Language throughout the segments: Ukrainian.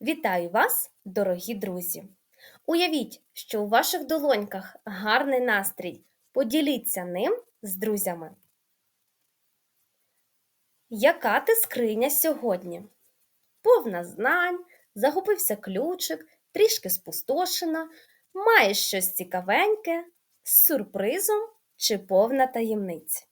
Вітаю вас, дорогі друзі! Уявіть, що у ваших долоньках гарний настрій. Поділіться ним з друзями. Яка ти скриня сьогодні? Повна знань, загубився ключик, трішки спустошена, маєш щось цікавеньке з сюрпризом чи повна таємниць.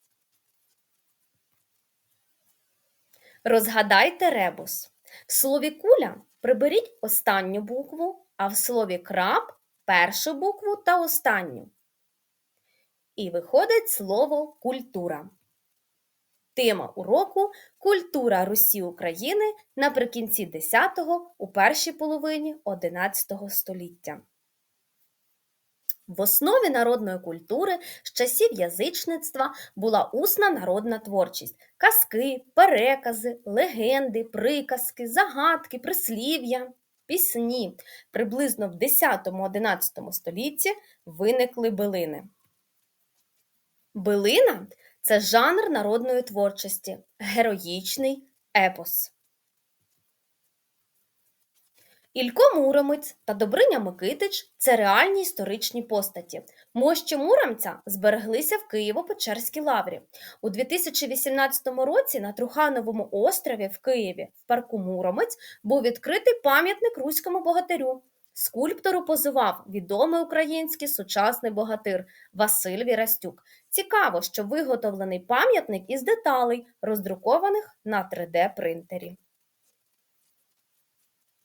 Розгадайте ребус. В слові куля приберіть останню букву, а в слові краб першу букву та останню. І виходить слово культура. Тема уроку Культура Русі України наприкінці 10-го у першій половині 11 століття. В основі народної культури з часів язичництва була усна народна творчість, казки, перекази, легенди, приказки, загадки, прислів'я, пісні. Приблизно в 10-11 столітті виникли билини. Билина це жанр народної творчості, героїчний епос. Ілько Муромець та Добриня Микитич це реальні історичні постаті. Мощі Муромця збереглися в Києво-Печерській лаврі. У 2018 році на Трухановому острові в Києві в парку Муромець був відкритий пам'ятник руському богатирю. Скульптору позивав відомий український сучасний богатир Василь Вірастюк. Цікаво, що виготовлений пам'ятник із деталей, роздрукованих на 3D-принтері.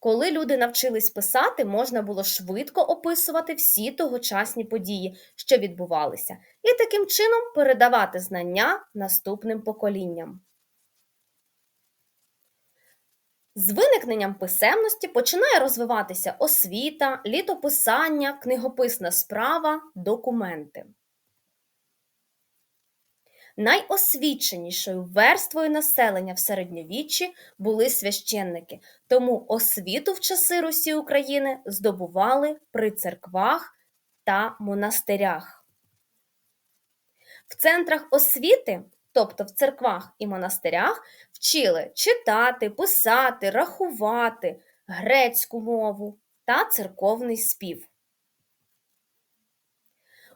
Коли люди навчились писати, можна було швидко описувати всі тогочасні події, що відбувалися, і таким чином передавати знання наступним поколінням. З виникненням писемності починає розвиватися освіта, літописання, книгописна справа, документи. Найосвіченішою верствою населення в середньовіччі були священники, тому освіту в часи Русі України здобували при церквах та монастирях. В центрах освіти, тобто в церквах і монастирях, вчили читати, писати, рахувати, грецьку мову та церковний спів.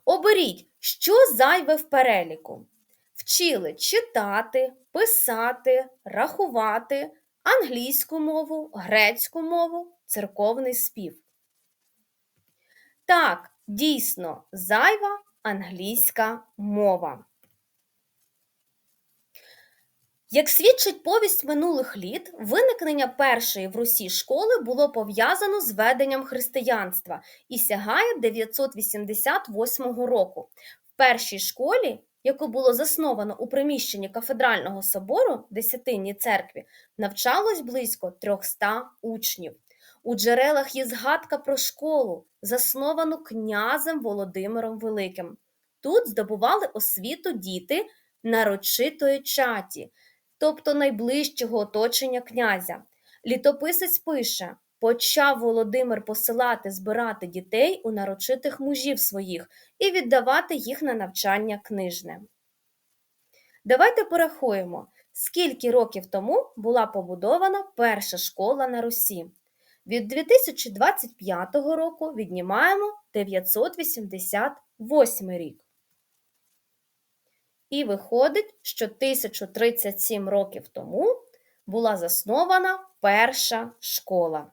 Оберіть, що зайве в переліку вчили читати, писати, рахувати, англійську мову, грецьку мову, церковний спів. Так, дійсно, зайва англійська мова. Як свідчить повість минулих літ, виникнення першої в Русі школи було пов'язано з веденням християнства і сягає 988 року. В першій школі яку було засновано у приміщенні кафедрального собору Десятинній церкві, навчалось близько 300 учнів. У джерелах є згадка про школу, засновану князем Володимиром Великим. Тут здобували освіту діти нарочитої чаті, тобто найближчого оточення князя. Літописець пише: Почав Володимир посилати збирати дітей у нарочитих мужів своїх і віддавати їх на навчання книжне. Давайте порахуємо, скільки років тому була побудована перша школа на Русі. Від 2025 року віднімаємо 988 рік. І виходить, що 1037 років тому була заснована перша школа.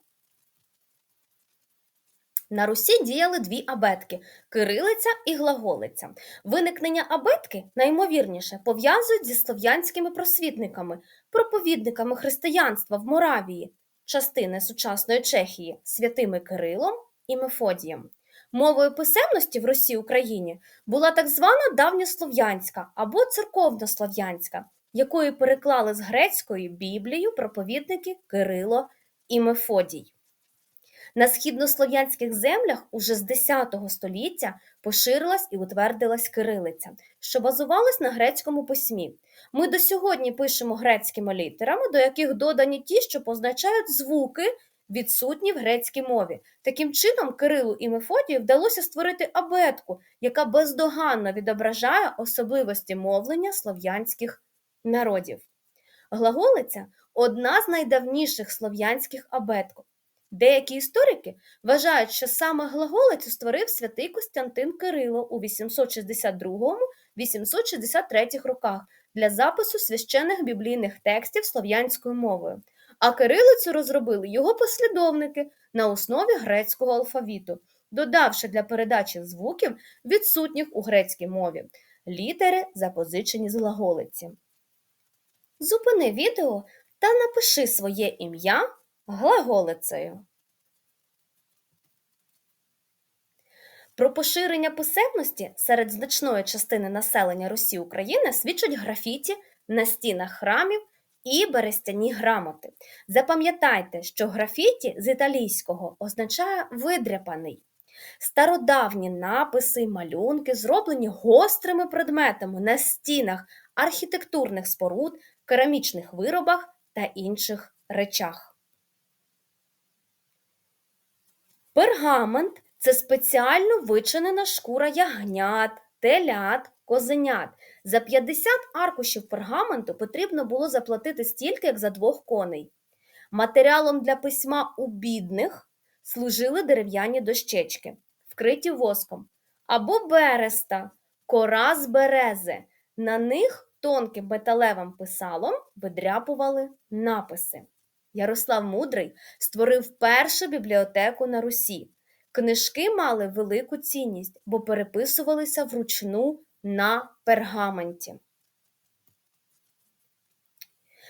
На Русі діяли дві абетки кирилиця і глаголиця. Виникнення абетки найімовірніше пов'язують зі слов'янськими просвітниками, проповідниками християнства в Моравії, частини сучасної Чехії, святими Кирилом і Мефодієм. Мовою писемності в Росії Україні була так звана давньослов'янська або церковнослов'янська, якою переклали з грецької Біблію проповідники Кирило і Мефодій. На східнослов'янських землях уже з 10 століття поширилась і утвердилась кирилиця, що базувалась на грецькому письмі. Ми до сьогодні пишемо грецькими літерами, до яких додані ті, що позначають звуки, відсутні в грецькій мові. Таким чином, Кирилу і Мефодію вдалося створити абетку, яка бездоганно відображає особливості мовлення слов'янських народів. Глаголиця одна з найдавніших слов'янських абеток. Деякі історики вважають, що саме глаголицю створив святий Костянтин Кирило у 862-863 роках для запису священних біблійних текстів слов'янською мовою, а кирилицю розробили його послідовники на основі грецького алфавіту, додавши для передачі звуків відсутніх у грецькій мові літери, запозичені з глаголиці. Зупини відео та напиши своє ім'я глаголицею. Про поширення писемності серед значної частини населення Росії України свідчать графіті на стінах храмів і берестяні грамоти. Запам'ятайте, що графіті з італійського означає видряпаний. Стародавні написи малюнки зроблені гострими предметами на стінах архітектурних споруд, керамічних виробах та інших речах. Пергамент це спеціально вичинена шкура ягнят, телят, козенят. За 50 аркушів пергаменту потрібно було заплатити стільки, як за двох коней. Матеріалом для письма у бідних служили дерев'яні дощечки, вкриті воском, або береста, кора з берези. На них тонким металевим писалом видряпували написи. Ярослав Мудрий створив першу бібліотеку на Русі. Книжки мали велику цінність, бо переписувалися вручну на пергаменті.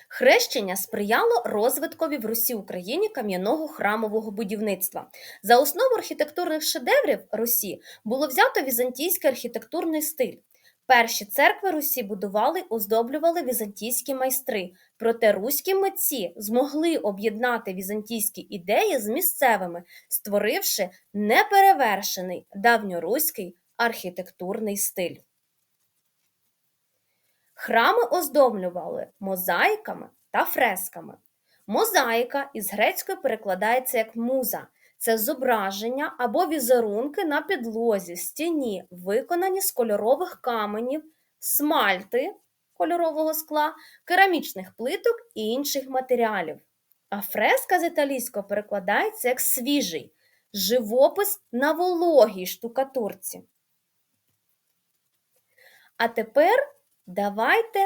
Хрещення сприяло розвиткові в Русі Україні кам'яного храмового будівництва. За основу архітектурних шедеврів Русі було взято візантійський архітектурний стиль. Перші церкви Русі будували оздоблювали візантійські майстри, проте руські митці змогли об'єднати візантійські ідеї з місцевими, створивши неперевершений давньоруський архітектурний стиль. Храми оздоблювали мозаїками та фресками. Мозаїка із грецької перекладається як муза. Це зображення або візерунки на підлозі, стіні, виконані з кольорових каменів, смальти кольорового скла, керамічних плиток і інших матеріалів. А фреска з італійського перекладається як свіжий, живопис на вологій штукатурці. А тепер давайте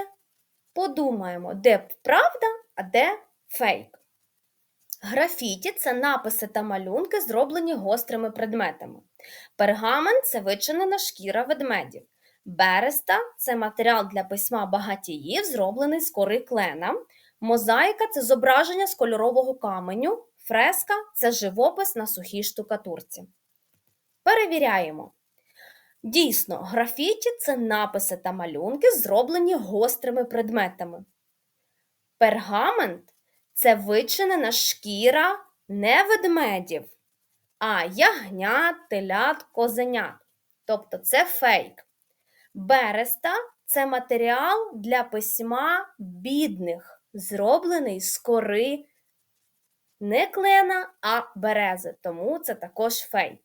подумаємо, де правда, а де фейк. Графіті це написи та малюнки, зроблені гострими предметами. Пергамент це вичинена шкіра ведмедів. Береста це матеріал для письма багатіїв, зроблений з кори клена. Мозаїка це зображення з кольорового каменю. Фреска це живопис на сухій штукатурці. Перевіряємо. Дійсно, графіті це написи та малюнки, зроблені гострими предметами. Пергамент це вичинена шкіра не ведмедів, а ягнят, телят, козенят. Тобто це фейк. Береста це матеріал для письма бідних, зроблений з кори не клена, а берези, тому це також фейк.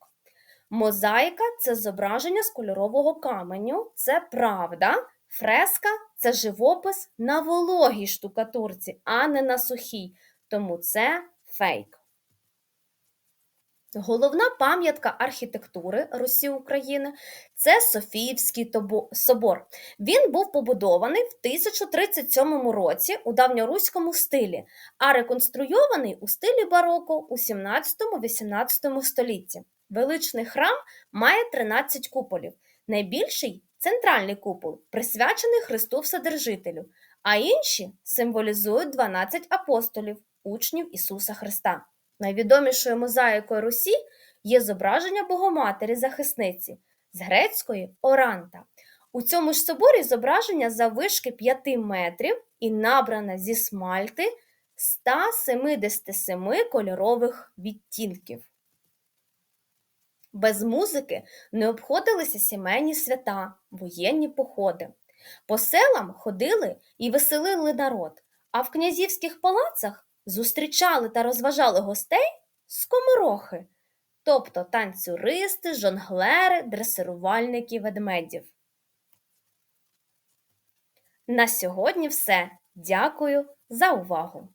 Мозаїка це зображення з кольорового каменю, це правда. Фреска це живопис на вологій штукатурці, а не на сухій, тому це фейк. Головна пам'ятка архітектури Русі України це Софіївський собор. Він був побудований в 1037 році у давньоруському стилі, а реконструйований у стилі бароко у 17-18 столітті. Величний храм має 13 куполів. Найбільший центральний купол присвячений Христу Вседержителю, а інші символізують 12 апостолів, учнів Ісуса Христа. Найвідомішою мозаїкою Русі є зображення Богоматері захисниці з грецької Оранта. У цьому ж соборі зображення заввишки 5 метрів і набране зі смальти 177 кольорових відтінків. Без музики не обходилися сімейні свята, воєнні походи. По селам ходили і веселили народ, а в князівських палацах зустрічали та розважали гостей скоморохи, тобто танцюристи, жонглери, дресирувальники ведмедів. На сьогодні все. Дякую за увагу!